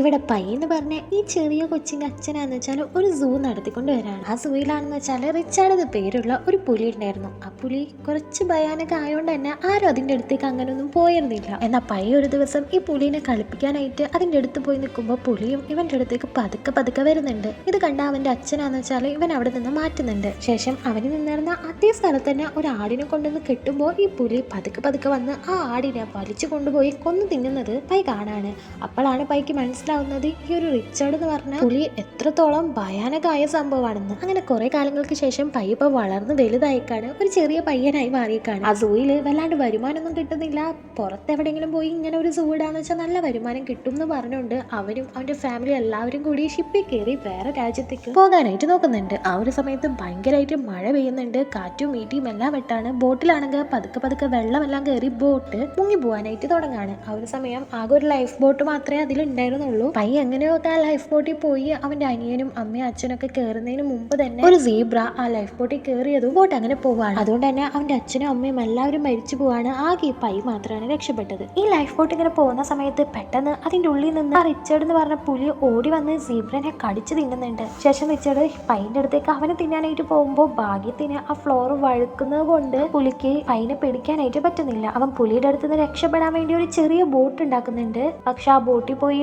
ഇവിടെ പയ്യെന്ന് പറഞ്ഞ ഈ ചെറിയ കൊച്ചിന്റെ അച്ഛനാന്ന് വെച്ചാൽ ഒരു സൂ നടത്തിക്കൊണ്ട് വരാണ്. ആ സൂയിലാണെന്ന് വെച്ചാൽ റിച്ചാർഡ് എന്ന പേരുള്ള ഒരു പുലി ഉണ്ടായിരുന്നു. ആ പുലി കുറച്ച് ഭയാനക ആയതുകൊണ്ട് തന്നെ ആരും അതിന്റെ അടുത്തേക്ക് അങ്ങനെ ഒന്നും പോയിരുന്നില്ല. എന്നാൽ പയ്യ ഒരു ദിവസം ഈ പുലിനെ കളിപ്പിക്കാനായിട്ട് അതിന്റെ അടുത്ത് പോയി നിൽക്കുമ്പോൾ പുലിയും ഇവന്റെ അടുത്തേക്ക് പതുക്കെ പതുക്കെ വരുന്നുണ്ട്. ഇത് കണ്ട അവന്റെ അച്ഛനാന്ന് വെച്ചാൽ ഇവൻ അവിടെ നിന്ന് മാറ്റുന്നുണ്ട്. ശേഷം അവന് നിന്നിരുന്ന അതേ സ്ഥലത്ത് തന്നെ ഒരു ആടിനെ കൊണ്ടുവന്ന് കെട്ടുമ്പോൾ ഈ പുലി പതുക്കെ പതുക്കെ വന്ന് ആ ആടിനെ വലിച്ചു കൊണ്ടുപോയി കൊന്നു തിന്നുന്നത് പൈ കാണാണ്. അപ്പോഴാണ് പൈക്ക് മനസ്സിലാവുന്നത് ഈ ഒരു റിച്ചാർഡ് എന്ന് പറഞ്ഞ പുലി എത്രത്തോളം ഭയാനകമായ സംഭവമാണെന്ന്. അങ്ങനെ കുറെ കാലങ്ങൾക്ക് ശേഷം പയ്യപ്പ ഇപ്പൊ വളർന്ന് വലുതായിക്കാണ്. ഒരു ചെറിയ പയ്യനായി മാറിയേക്കാണ്. ആ സൂയിൽ വല്ലാണ്ട് വരുമാനമൊന്നും കിട്ടുന്നില്ല. പുറത്തെവിടെയെങ്കിലും പോയി ഇങ്ങനെ ഒരു സൂ ഇടാന്ന് വെച്ചാൽ നല്ല വരുമാനം കിട്ടും എന്ന് പറഞ്ഞുകൊണ്ട് അവരും അവന്റെ ഫാമിലി എല്ലാവരും കൂടി ഷിപ്പിൽ കയറി വേറെ രാജ്യത്തേക്ക് പോകാനായിട്ട് നോക്കുന്നുണ്ട്. ആ ഒരു സമയത്ത് ഭയങ്കരമായിട്ട് മഴ പെയ്യുന്നുണ്ട്. കാറ്റും ഈട്ടിയും എല്ലാം വെട്ടാണ്. ബോട്ടിലാണെങ്കിൽ പതുക്കെ പതുക്കെ വെള്ളമെല്ലാം കയറി ബോട്ട് മുങ്ങി പോകാനായിട്ട് തുടങ്ങാണ്. ആ ഒരു സമയം ആകെ ഒരു ലൈഫ് ബോട്ട് മാത്രമേ അതിലുണ്ടായിരുന്നുള്ളൂ. പയ്യ എങ്ങനെയൊക്കെ ആ ലൈഫ് ബോട്ടിൽ പോയി. അവന്റെ അനിയനും അമ്മയും അച്ഛനൊക്കെ കയറുന്നതിന് മുമ്പ് തന്നെ ഒരു സീബ്ര ആ ലൈഫ് ബോട്ടിൽ കയറിയതും ബോട്ട് അങ്ങനെ പോവാണ്. അതുകൊണ്ട് തന്നെ അവന്റെ അച്ഛനും അമ്മയും എല്ലാവരും മരിച്ചു പോവാണ്. ആകെ പൈ മാത്രമാണ് രക്ഷപ്പെട്ടത്. ഈ ലൈഫ് ബോട്ട് ഇങ്ങനെ പോകുന്ന സമയത്ത് പെട്ടെന്ന് അതിന്റെ ഉള്ളിൽ നിന്ന് ആ റിച്ചർഡ് എന്ന് പറഞ്ഞ പുലി ഓടി വന്ന് സീബ്രനെ കടിച്ചു തിന്നുന്നുണ്ട്. ശേഷം റിച്ചർഡ് പൈന്റെ അടുത്തേക്ക് അവനെ തിന്നാനായിട്ട് പോകുമ്പോൾ ഭാഗ്യത്തിന് ആ ഫ്ലോർ വഴുക്കുന്നത് കൊണ്ട് പുലിക്ക് പൈനെ പിടിക്കാനായിട്ട് പറ്റുന്നില്ല. അവൻ പുലിയുടെ അടുത്ത് നിന്ന് രക്ഷപ്പെടാൻ വേണ്ടി ഒരു ചെറിയ ബോട്ട് ഉണ്ടാക്കുന്നുണ്ട്. പക്ഷെ ആ ബോട്ടിൽ പോയി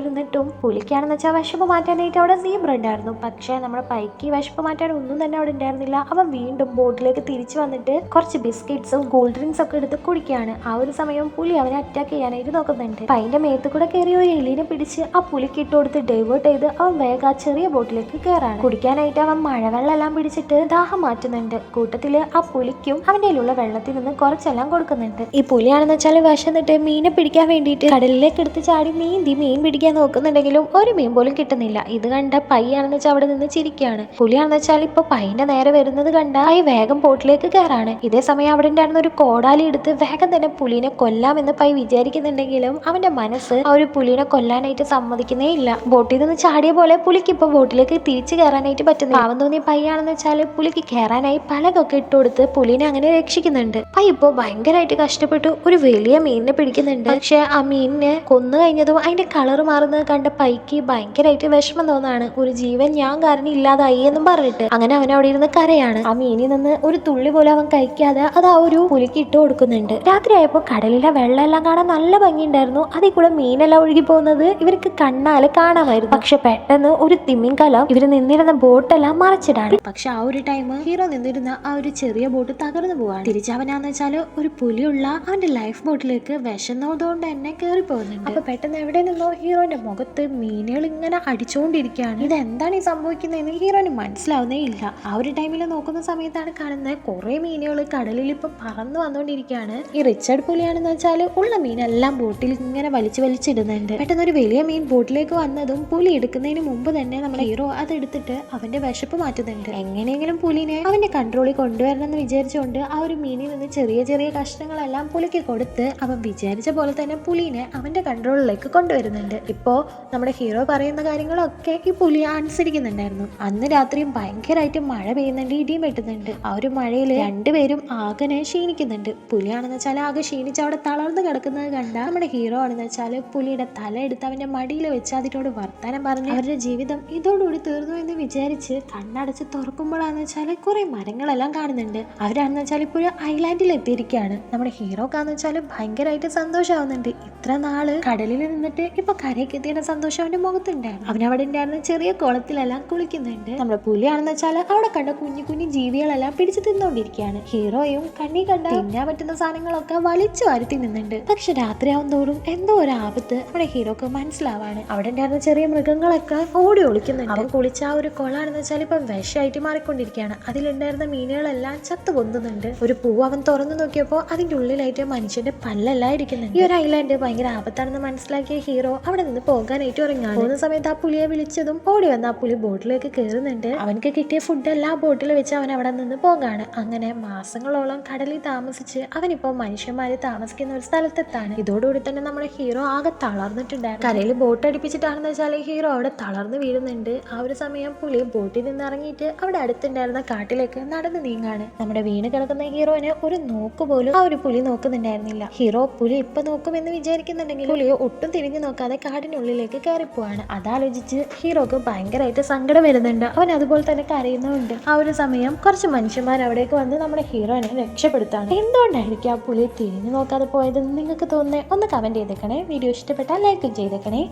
ഇരുന്നിട്ടും പുലിക്കാണെന്ന് വെച്ചാൽ വിശപ്പ് മാറ്റാനായിട്ട് അവിടെ സീബ്ര ഉണ്ടായിരുന്നു. പക്ഷേ നമ്മുടെ പൈക്ക് വിശപ്പ് മാറ്റാൻ ഒന്നും തന്നെ അവിടെ ഉണ്ടായിരുന്നില്ല. അവൻ വീണ്ടും ബോട്ടിലേക്ക് തിരിച്ചു വന്നിട്ട് കുറച്ച് ബിസ്ക്കറ്റ്സും കൂൾ ഡ്രിങ്ക്സ് ഒക്കെ എടുത്ത് കുടിക്കുകയാണ്. ആ ഒരു സമയം പുലി അവനെ അറ്റാക്ക് ചെയ്യാനായിട്ട് നോക്കുന്നുണ്ട്. പൈന്റെ മേത്ത് കൂടെ കയറി ഒരു എലിനെ പിടിച്ച് ആ പുലിക്ക് ഇട്ട് കൊടുത്ത് ഡൈവേർട്ട് ചെയ്ത് അവൻ വേഗം ആ ചെറിയ ബോട്ടിലേക്ക് കയറാണ് കുടിക്കാനായിട്ട് അവൻ മഴവെള്ളമെല്ലാം പിടിച്ചിട്ട് ദാഹം മാറ്റുന്നുണ്ട്. കൂട്ടത്തിൽ ആ പുലിക്കും അവന്റെ കയ്യിലുള്ള വെള്ളത്തിൽ നിന്ന് കുറച്ചെല്ലാം കൊടുക്കുന്നുണ്ട്. ഈ പുലിയാണെന്ന് വെച്ചാൽ വിശന്നിട്ട് മീനെ പിടിക്കാൻ വേണ്ടിയിട്ട് കടലിലേക്ക് എടുത്ത് ചാടി നീന്തി മീൻ പിടിക്കാൻ നോക്കുന്നുണ്ടെങ്കിലും ഒരു മീൻ പോലും കിട്ടുന്നില്ല. ഇത് കണ്ട പയ്യാണെന്ന് വെച്ചാൽ അവിടെ നിന്ന് ചിരിക്കുകയാണ് പുലിയാണെന്ന് വെച്ചാൽ ഇപ്പൊ പയ്യന്റെ നേരെ വരുന്നത് കണ്ട പൈ വേഗം ബോട്ടിലേക്ക് കയറാണ് ഇതേ സമയം അവിടെ ഉണ്ടായിരുന്ന ഒരു കോടാലി എടുത്ത് വേഗം തന്നെ പുലിനെ കൊല്ലാമെന്ന് പൈ വിചാരിക്കുന്നുണ്ടെങ്കിലും അവന്റെ മനസ്സ് ആ ഒരു പുലിനെ കൊല്ലാനായിട്ട് സമ്മതിക്കുന്നേ ഇല്ല. ബോട്ടിൽ നിന്ന് ചാടിയ പോലെ പുലിക്ക് ഇപ്പൊ ബോട്ടിലേക്ക് തിരിച്ചു കയറാനായിട്ട് പറ്റുന്നു പാവം തോന്നിയ പയ്യാണെന്ന് വെച്ചാൽ പുലിക്ക് കയറാനായി പലകൊക്കെ ഇട്ട് കൊടുത്ത് പുലിനെ അങ്ങനെ രക്ഷിക്കുന്നുണ്ട്. പൈ ഇപ്പോ ഭയങ്കരമായിട്ട് കഷ്ടപ്പെട്ടു. ഒരു വലിയ മീനിനെ പിടിക്കുന്നുണ്ട്. പക്ഷെ ആ മീനിനെ കൊന്നു കഴിഞ്ഞതും അതിന്റെ കളർ മാറുന്നത് പൈക്ക് ഭയങ്കരമായിട്ട് വിഷമം തോന്നാണ്. ഒരു ജീവൻ ഞാൻ കാരണം ഇല്ലാതായി എന്നും പറഞ്ഞിട്ട്. അങ്ങനെ അവൻ അവിടെ ഇരുന്ന് കരയാണ്. ആ മീനിൽ നിന്ന് ഒരു തുള്ളി പോലും അവൻ കഴിക്കാതെ അത് ആ ഒരു പുലിക്ക് ഇട്ട് കൊടുക്കുന്നുണ്ട്. രാത്രിയായപ്പോൾ കടലിലെ വെള്ളം എല്ലാം കാണാൻ നല്ല ഭംഗിയുണ്ടായിരുന്നു. അതിൽ കൂടെ മീനെല്ലാം ഒഴുകി പോകുന്നത് ഇവർക്ക് കണ്ണാൽ കാണാമായിരുന്നു. പക്ഷെ പെട്ടെന്ന് ഒരു തിമിങ്കലം ഇവർ നിന്നിരുന്ന ബോട്ടെല്ലാം മറച്ചിടാണ്. പക്ഷെ ആ ഒരു ടൈം ഹീറോ നിന്നിരുന്ന ആ ഒരു ചെറിയ ബോട്ട് തകർന്നു പോവാണ്. തിരിച്ചവനാന്ന് വെച്ചാൽ ഒരു പുലിയുള്ള അവന്റെ ലൈഫ് ബോട്ടിലേക്ക് വിശന്നതുകൊണ്ട് തന്നെ കയറി പോകുന്നുണ്ട് അപ്പൊ പെട്ടെന്ന് എവിടെ നിന്നോ ഹീറോന്റെ മുഖത്ത് മീനുകൾ ഇങ്ങനെ അടിച്ചുകൊണ്ടിരിക്കുകയാണ് ഇത് എന്താണ് ഈ സംഭവിക്കുന്നതെന്ന് ഹീറോന് മനസ്സിലാവുന്നേ ഇല്ല. ആ ഒരു ടൈമിൽ നോക്കുന്ന സമയത്താണ് കാണുന്നത് കുറെ മീനുകൾ കടലിൽ ഇപ്പൊ പറന്നു വന്നുകൊണ്ടിരിക്കുകയാണ് ഈ റിച്ചാർഡ് പുലിയാണെന്ന് വെച്ചാൽ ഉള്ള മീനെല്ലാം ബോട്ടിൽ ഇങ്ങനെ വലിച്ചു വലിച്ചിടുന്നുണ്ട്. പെട്ടെന്ന് ഒരു വലിയ മീൻ ബോട്ടിലേക്ക് വന്നതും പുലി എടുക്കുന്നതിന് മുമ്പ് തന്നെ നമ്മുടെ ഹീറോ അതെടുത്തിട്ട് അവന്റെ വിശപ്പ് മാറ്റുന്നുണ്ട്. എങ്ങനെയെങ്കിലും പുലിനെ അവന്റെ കൺട്രോളിൽ കൊണ്ടുവരണം എന്ന് വിചാരിച്ചുകൊണ്ട് ആ ഒരു മീനിൽ നിന്ന് ചെറിയ ചെറിയ കഷ്ണങ്ങളെല്ലാം പുലിക്ക് കൊടുത്ത് അവൻ വിചാരിച്ച പോലെ തന്നെ പുലിനെ അവന്റെ കൺട്രോളിലേക്ക് കൊണ്ടുവരുന്നുണ്ട്. ഇപ്പോ നമ്മുടെ ഹീറോ പറയുന്ന കാര്യങ്ങളൊക്കെ ഈ പുലി അനുസരിക്കുന്നുണ്ടായിരുന്നു അന്ന് രാത്രിയും ഭയങ്കരമായിട്ട് മഴ പെയ്യുന്നുണ്ട് ഇടിയും വെട്ടുന്നുണ്ട്. ആ ഒരു മഴയിൽ രണ്ടുപേരും ആകനെ ക്ഷീണിക്കുന്നുണ്ട്. പുലിയാണെന്ന് വെച്ചാൽ ആകെ ക്ഷീണിച്ച് അവിടെ തളർന്ന് കിടക്കുന്നത് കണ്ട നമ്മുടെ ഹീറോ ആണെന്ന് വെച്ചാൽ പുലിയുടെ തല എടുത്ത് അവന്റെ മടിയിൽ വെച്ച് അതിനോട് വർത്താനം പറഞ്ഞ് അവരുടെ ജീവിതം ഇതോടുകൂടി തീർന്നു എന്ന് വിചാരിച്ച് കണ്ണടച്ച് തുറക്കുമ്പോഴാന്ന് വെച്ചാൽ കുറെ മരങ്ങളെല്ലാം കാണുന്നുണ്ട്. അവരാണെന്ന് വെച്ചാൽ ഇപ്പോൾ ഒരു ഐലാൻഡിൽ എത്തിയിരിക്കുകയാണ്. നമ്മുടെ ഹീറോക്കാന്ന് വെച്ചാൽ ഭയങ്കരമായിട്ട് സന്തോഷമാവുന്നുണ്ട് ഇത്ര നാൾ കടലിൽ നിന്നിട്ട് ഇപ്പൊ കരയ്ക്ക് എത്തിയുടെ സന്തോഷം അവന്റെ മുഖത്തുണ്ടായിരുന്നു. അവൻ അവിടെ ഉണ്ടായിരുന്ന ചെറിയ കുളത്തിലെല്ലാം കുളിക്കുന്നുണ്ട്. നമ്മുടെ പുലിയാണെന്ന് വെച്ചാൽ അവിടെ കണ്ട കുഞ്ഞു കുഞ്ഞു ജീവികളെല്ലാം പിടിച്ചു തിന്നുകൊണ്ടിരിക്കുകയാണ്. ഹീറോയും കണ്ണി കണ്ട തിന്നാൻ പറ്റുന്ന സാധനങ്ങളൊക്കെ വലിച്ചു വാരി തിന്നുന്നുണ്ട്. പക്ഷെ രാത്രിയാവും തോറും എന്തോ ഒരു ആപത്ത് നമ്മുടെ ഹീറോക്ക് മനസ്സിലാവാണ്. അവിടെ ഉണ്ടായിരുന്ന ചെറിയ മൃഗങ്ങളൊക്കെ ഓടി ഒളിക്കുന്നുണ്ട്. അവൻ കുളിച്ച ആ ഒരു കൊളാണെന്ന് വെച്ചാൽ ഇപ്പം വിഷമായിട്ട് മാറിക്കൊണ്ടിരിക്കുകയാണ്. അതിലുണ്ടായിരുന്ന മീനുകളെല്ലാം ചത്തു പൊന്തുന്നുണ്ട്. ഒരു പൂവ് അവൻ തുറന്നു നോക്കിയപ്പോൾ അതിന്റെ ഉള്ളിലായിട്ട് മനുഷ്യന്റെ പല്ലെല്ലാം ഇരിക്കുന്നുണ്ട്. ഈ ഒരു ഐലാൻഡ് ഭയങ്കര ആപത്താണെന്ന് മനസ്സിലാക്കിയ ഹീറോ അവിടെ നിന്ന് പോകാനായിട്ട് ഇറങ്ങാൻ പോകുന്ന സമയത്ത് ആ പുലിയെ വിളിച്ചതും ഓടി വന്ന ആ പുലി ബോട്ടിലേക്ക് കയറുന്നുണ്ട്. അവനക്ക് കിട്ടിയ ഫുഡ് ആ ബോട്ടിൽ വെച്ച് അവൻ അവിടെ നിന്ന് പോകാണ്. അങ്ങനെ മാസങ്ങളോളം കടലിൽ താമസിച്ച് അവനിപ്പോ മനുഷ്യന്മാര് താമസിക്കുന്ന ഒരു സ്ഥലത്തെത്താണ്. ഇതോടുകൂടി തന്നെ നമ്മുടെ ഹീറോ ആകെ തളർന്നിട്ടുണ്ടായിരുന്നു. കരയിൽ ബോട്ട് അടിപ്പിച്ചിട്ടാണെന്ന് വെച്ചാൽ ഹീറോ അവിടെ തളർന്നു വീഴുന്നുണ്ട്. ആ ഒരു സമയം പുലി ബോട്ടിൽ നിന്ന് ഇറങ്ങിയിട്ട് അവിടെ അടുത്തുണ്ടായിരുന്ന കാട്ടിലേക്ക് നടന്നു നീങ്ങാണ്. നമ്മുടെ വീണ് കിടക്കുന്ന ഹീറോനെ ഒരു നോക്ക് പോലും ആ ഒരു പുലി നോക്കുന്നുണ്ടായിരുന്നില്ല. ഹീറോ പുലി ഇപ്പൊ നോക്കുമെന്ന് വിചാരിക്കുന്നുണ്ടെങ്കിൽ പുലിയോ ഒട്ടും തിരിഞ്ഞു നോക്കാതെ കാടിനുള്ളിലേക്ക് സൂവിലേക്ക് കയറിപ്പോവാണ്. അതാലോചിച്ച് ഹീറോക്ക് ഭയങ്കരമായിട്ട് സങ്കടം വരുന്നുണ്ട്. അവൻ അതുപോലെ തന്നെ കരയുന്നുമുണ്ട്. ആ ഒരു സമയം കുറച്ച് മനുഷ്യന്മാർ അവിടേക്ക് വന്ന് നമ്മുടെ ഹീറോനെ രക്ഷപ്പെടുത്താണ്. എന്തുകൊണ്ടായിരിക്കും ആ പുളി തിരിഞ്ഞു നോക്കാതെ പോയതെന്ന് നിങ്ങൾക്ക് തോന്നുന്നത് ഒന്ന് കമന്റ് ചെയ്തേക്കണേ. വീഡിയോ ഇഷ്ടപ്പെട്ടാൽ ലൈക്കും ചെയ്തേക്കണേ.